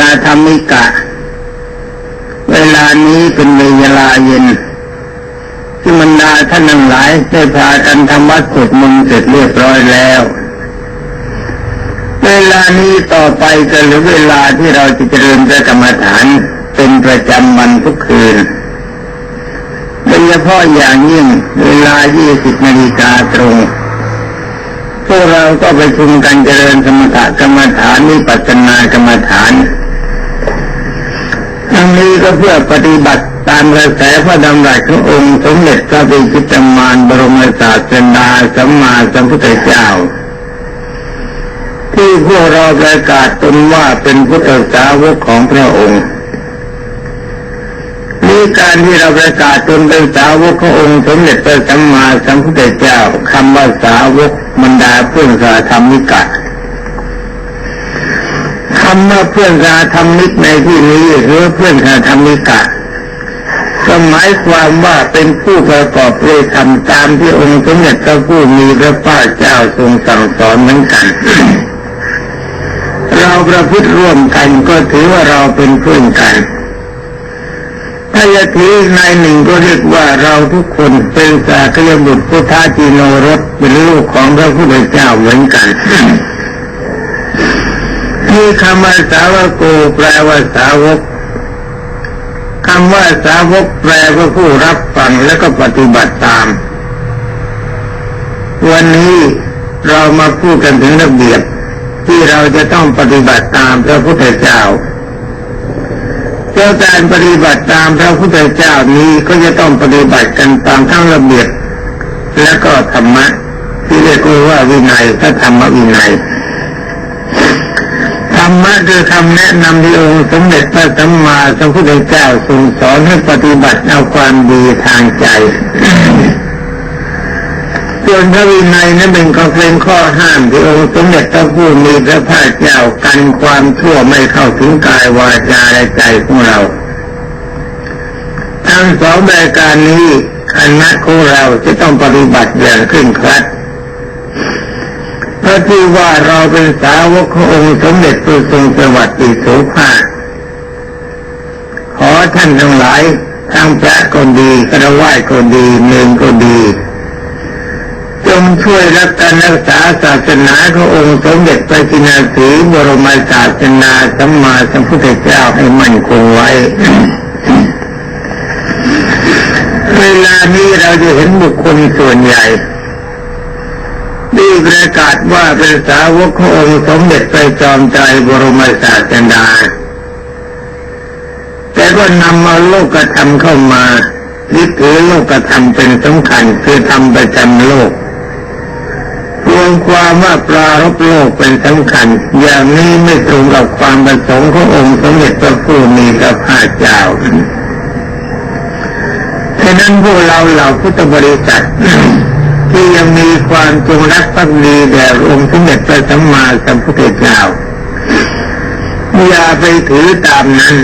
ดาธรรมิกะ เวลานี้เป็นเวลาเย็นที่บรรดาท่านทั้งหลายได้พากันทำวัดสวดมนต์เสร็จเรียบร้อยแล้ว เวลานี้ต่อไปจะหรือเวลาที่เราจะเจริญพระกรรมฐานเป็นประจำวันทุกคืนโดยเฉพาะอย่างยิ่งเวลา 20 นาฬิกาตรง พวกเราก็ไปชุมกันเจริญสมถกรรมฐานนิปัสนากรรมฐาน ทั้งนี้ก็เพื่อปฏิบัติตามกระแสพระดำรัสขององค์สมเด็จพระบิชิตมารบรมศาสดาสัมมาสัมพุทธเจ้า ที่พวกเราประกาศตนว่าเป็นพุทธสาวกของพระองค์นี่การที่เราประกาศตนเป็นสาวกขององค์สมเด็จพระสัมมาสัมพุทธเจ้าคำว่าสาวกบรรดาเพื่อนสาธรรมิกะ คำว่าเพื่อนสาธรรมิกในที่นี้หรือเพื่อนสาธรรมิกะก็หมายความว่าเป็นผู้ประกอบด้วยธรรมตามที่องค์สมเด็จพระผู้มีพระภาคเจ้าทรงสั่งสอนเหมือนกัน เราประพฤติร่วมกันก็ถือว่าเราเป็นเพื่อนกันถ้าจะถือในหนึ่งก็เรียกว่าเราทุกคนเป็นสากยบุตรพุทธาจีโนรสเป็นลูกของพระพุทธเจ้าเหมือนกัน ที่คำว่าสาวกโกแปลว่าสาวกคำว่าสาวกแปลว่าผู้รับฟังแล้วก็ปฏิบัติตาม วันนี้เรามาพูดกันถึงระเบียบ ที่เราจะต้องปฏิบัติตามพระพุทธเจ้าเจ้าการปฏิบัติตามพระพุทธเจ้านี้ก็จะต้องปฏิบัติกันตามทั้งระเบียบ และก็ธรรมะที่เรียกว่าวินัยพระธรรมวินัย รมะคือคำแนะนำที่องค์สมเด็จพระสัมมาสัมพุทธเจ้าทรงสอนให้ปฏิบัติเอาความดีทางใจ ส่วนพระวินัยนั้นเป็นข้อเป็นข้อห้ามที่องค์สมเด็จพระผู้มีพระภาคเจ้ากันความชั่วไม่เข้าถึงกายวาจาและใจของเรา ทั้งสองรายการนี้คณะของเราจะต้องปฏิบัติอย่างเคร่งครัด เพระที่ว่าเราเป็นสาวกขององค์สมเด็จพระทรงสวัสดิโสภาขอท่านทั้งหลายทั้งพระก็ดีกระไหว้ก็ดีเนรก็ดี จงช่วยรักการรักษาศาสนาขององค์สมเด็จพระจินาสีบรมศาสนาสัมมาสัมพุทธเจ้าให้มั่นคงไว้เวลานี้เราจะเห็นบุคคลส่วนใหญ่ ที่ประกาศว่าเป็นสาวกขององค์สมเด็จพระจอมไตรบรมศาสดาแต่ก็นำเอาโลกธรรมเข้ามายึดถือโลกธรรมเป็นสำคัญคือธรรมประจำโลกรวมความว่าปลารบโลกเป็นสำคัญ อย่างนี้ไม่ตรงกับความประสงค์ขององค์สมเด็จพระผู้มีพระภาคเจ้าฉะนั้นพวกเราเหล่าพุทธบริษัท ที่ยังมีความจงรักภักดีแด่องค์สมเด็จพระสัมมาสัมพุทธเจ้าอย่าไปถือตามนั้น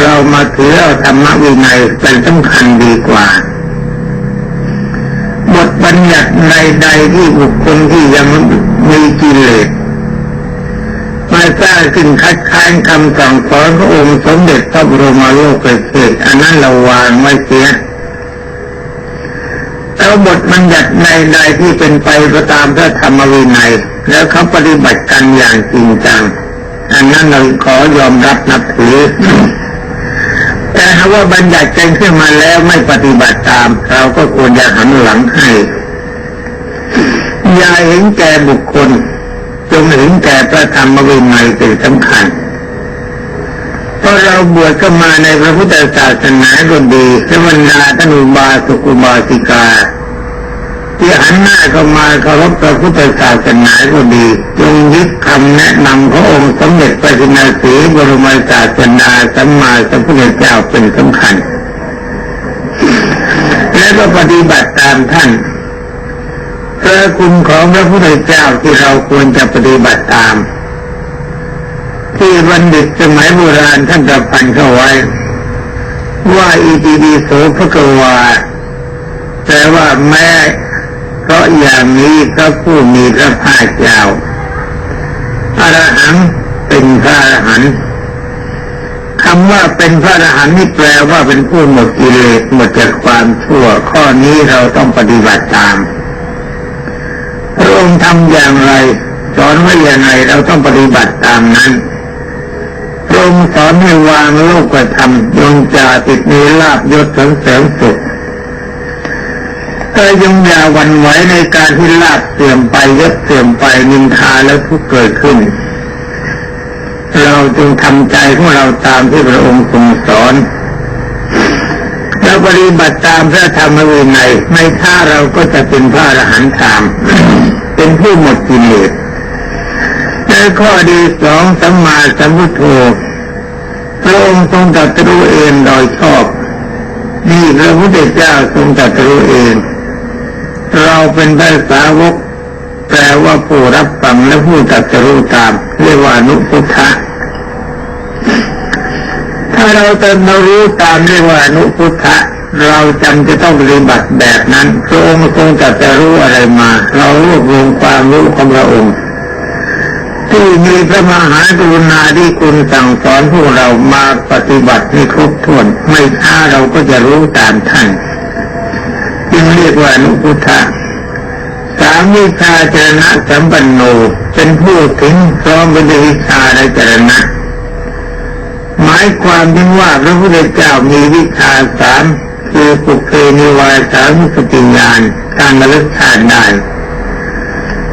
เรามาถือเอาธรรมวินัยเป็นสำคัญดีกว่า บทบัญญัติใดๆที่บุคคลที่ยังมีกิเลสมาสร้างขึ้นคัดค้านคำสั่งสอนขององค์สมเด็จพระบรมโลกเกิดอันนั้นเราวางไว้เสีย แล้วบทบัญญัติในใดที่เป็นไปก็ตามพระธรรมวินัย แล้วเขาปฏิบัติกันอย่างจริงจัง อันนั้นเราขอยอมรับนับถือ แต่ถ้าว่าบัญญัติกันขึ้นมาแล้วไม่ปฏิบัติตาม เราก็ควรจะหันหลังให้อย่าเห็นแก่บุคคลจงเห็นแก่พระธรรมวินัยเป็นสำคัญเพราะเราบวชก็มาในพระพุทธศาสนาก็ดีและบรรดาท่านอุบาสกอุบาสิกา ที่หันหน้าเข้ามาเคารพพระพุทธศาสนาก็ดี จงยึดคำแนะนำขององค์สมเด็จพระจินสีบรมศาสนาสัมมาสัมพุทธเจ้าเป็นสำคัญ และก็ปฏิบัติตามท่านพระคุณของพระพุทธเจ้าที่เราควรจะปฏิบัติตาม ที่บัณฑิตสมัยโบราณท่านประพันเข้าไว้ ว่าอิติปิโสภะกวาแต่ว่าแม้ เพราะอย่างนี้พระผู้มีพระภาคเจ้าอรหังเป็นพระอรหันต์ำว่าเป็นพระอรหันต์นี่แปลว่าเป็นผู้หมดกิเลสหมดจากความชั่ว ข้อนี้เราต้องปฏิบัติตามพระองค์ทำอย่างไร สอนไว้อย่างไรเราต้องปฏิบัติตามนั้นพระองค์สอนให้วางโลกธรรมยงจาติดมีลาบยศสังเสริมสุข ก็ยงอย่าหวันไหวในการที่ลาบเสื่อมไปยศเสื่อมไปนินทาแล้วทุกเกิดขึ้น เราจึงทำใจของเราตามที่พระองค์ทรงสอนแล้วปฏิบัติตามพระธรรมวินัยไม่ถ้าเราก็จะเป็นพระอรหันต์ตาม เป็นผู้หมดกิเลสในข้อดีสองสัมมาสัมพุทโธพระองค์ทรงตรัสรู้เองโดยชอบนี่พระพุทธเจ้าทรงตรัสรู้เอง เราเป็นพระสาวก แปลว่าผู้รับฟังและผู้ตรัสรู้ตาม เรียกว่านุพุทธะถ้าเราจะมารู้ตามเรียกว่านุพุทธะเราจำจะต้องปฏิบัติแบบนั้นพระองค์ทรงตรัสรู้อะไรมา เรารวบรวมความรู้ของพระองค์ที่มีพระมหากรุณาธิคุณสั่งสอนพวกเรามาปฏิบัติให้ครบถ้วน ไม่ช้าเราก็จะรู้ตามท่าน งเรียกว่านุพุทธะสามวิชาจรณะสัมปันโนเป็นผู้ถึงพร้อมเป็นด้วยวิชาในจรณะ หมายความถึงว่าพระพุทธเจ้ามีวิชาสามคือปุเพนิวาสามุสติญาณการระลึกชาติได้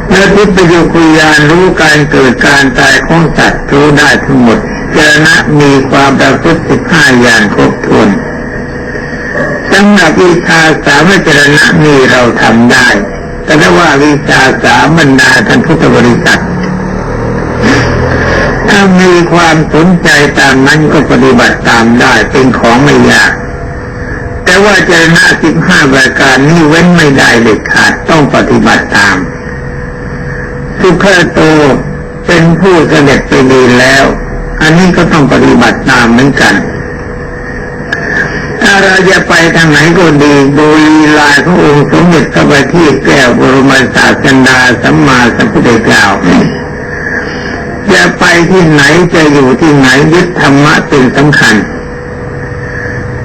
และทิพยคุยานรู้การเกิดการตายของสัตว์รู้ได้ทั้งหมดเจรณะมีความประพฤติสิบห้าอย่างครบถ้วน สำหรับวิชาสามจรณะนี่เราทำได้ แต่ถ้าว่าวิชาสามบรรดาท่านพุทธบริษัทถ้ามีความสนใจตามนั้นก็ปฏิบัติตามได้เป็นของไม่ยากแต่ว่าเจรณะสิบห้าประการนี้เว้นไม่ได้เด็ดขาดต้องปฏิบัติตาม สุขโตเป็นผู้เสด็จไปดีแล้ว อันนี้ก็ต้องปฏิบัติตามเหมือนกัน เราจะไปทางไหนก็ดีดูลีลาขององค์สมเด็จพระบัณฑิตแก้วบรมศาสดาสัมมาสัมพุทธเจ้าจะไปที่ไหนจะอยู่ที่ไหนยึดธรรมะเป็นสำคัญ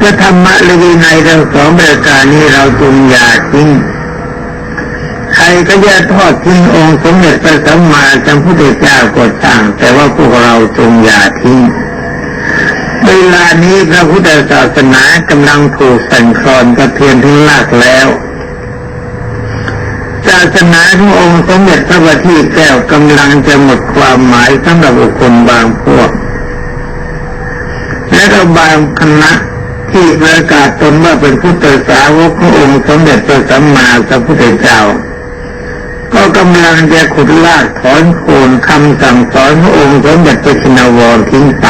ถ้าธรรมะและวินัยทั้งสองประการนี้เราจงอย่าทิ้งใครก็จะทอดทิ้งองค์สมเด็จพระสัมมาสัมพุทธเจ้าก็ต่างแต่ว่าพวกเราจงอย่าทิ้ง เวลานี้พระพุทธศาสนากำลังถูกสั่นคลอนกระเทือนถึงลากแล้วศาสนาขององค์สมเด็จพระบัณฑิตแก้วกำลังจะหมดความหมายสำหรับบุคคลบางพวก และก็บางคณะที่ประกาศตนว่าเป็นพุทธสาวกขององค์สมเด็จพระสัมมาสัมพุทธเจ้า ก็กำลังจะขุดลากถอนโคนคำสั่งสอนขององค์สมเด็จพระชินวรทิ้งไป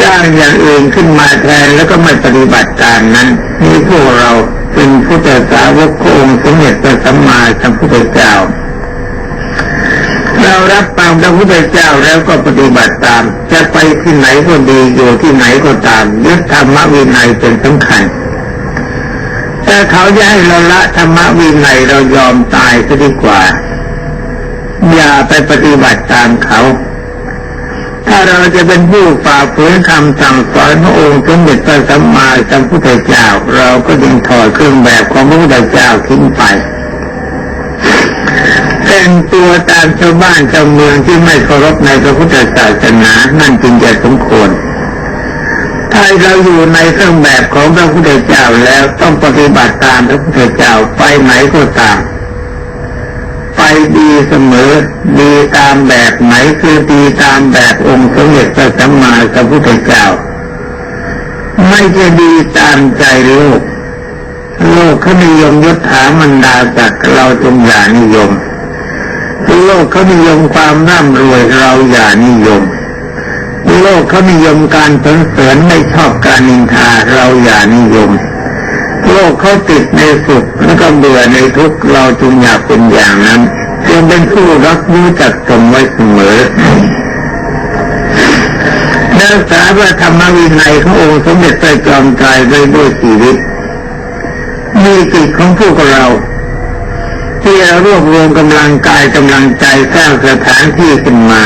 สร้างอย่างอื่นขึ้นมาแทนแล้วก็ไม่ปฏิบัติตามนั้นนี่พวกเราเป็นพุทธสาวกขององค์สมเด็จพระสัมมาสัมพุทธเจ้า เรารับฟังพระพุทธเจ้าแล้วก็ปฏิบัติตาม จะไปที่ไหนก็ดีอยู่ที่ไหนก็ตามยึดธรรมวินัยเป็นสำคัญถ้าเขาจะให้เราละธรรมวินัยเรายอมตายซะดีกว่า อย่าไปปฏิบัติตามเขา เราจะเป็นผู้ฝ่าฝืนคำสั่งสอนพระองค์สมเด็จพระสัมมาสัมพุทธเจ้า เราก็ยิงถอดเครื่องแบบของพระพุทธเจ้าทิ้งไปแต่งตัวตามชาวบ้านชาวเมืองที่ไม่เคารพในพระพุทธศาสนานั่นจึงจะสมควรถ้าเราอยู่ในเครื่องแบบของพระพุทธเจ้าแล้วต้องปฏิบัติตามพระพุทธเจ้าไปไหนก็ตาม ดีเสมอ ดีตามแบบไหนคือดีตามแบบองค์สมเด็จพระสัมมาสัมพุทธเจ้า ไม่จะดีตามใจโลก โลกเขานิยมยศถามันดาศักเราจงอย่านิยมโลกเขานิยมความร่ำรวยเราอย่านิยม โลกเขานิยมการสรรเสริญไม่ชอบการนินทาเราอย่านิยม โลกเขาติดในสุขแล้วก็เบื่อในทุกข์เราจงอยากเป็นอย่างนั้น เป็นผู้รักรู้จักตนไว้เสมอรักษาพระธรรมวินัยขององค์สมเด็จพระจอมไตรไว้ด้วยชีวิต มีจิตของพวกเรา ที่รวบรวมกำลังกายกำลังใจสร้างสถานที่ขึ้นมา